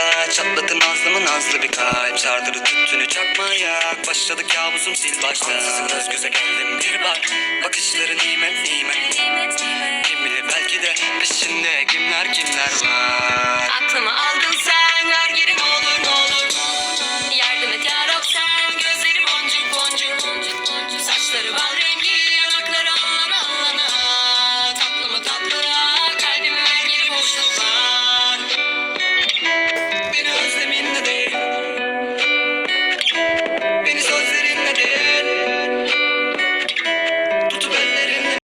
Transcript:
kaç Çatlatın ağzımı nazlı bir kalp. Çardırı tüttünü çakmaya. Başladı kabusum sil baştan Ansızın göz göze geldim bir bak. Bakışları nimet nimet. Kim bilir belki de peşinde kimler kimler var? Aklımı aldın sen ver geri olur ne olur. Yardım et yarab sen gözleri boncuk boncuk. Saçları bal rengi yanakları allana allana Tatlımı tatlıya kalbimi ver geri boşluk var.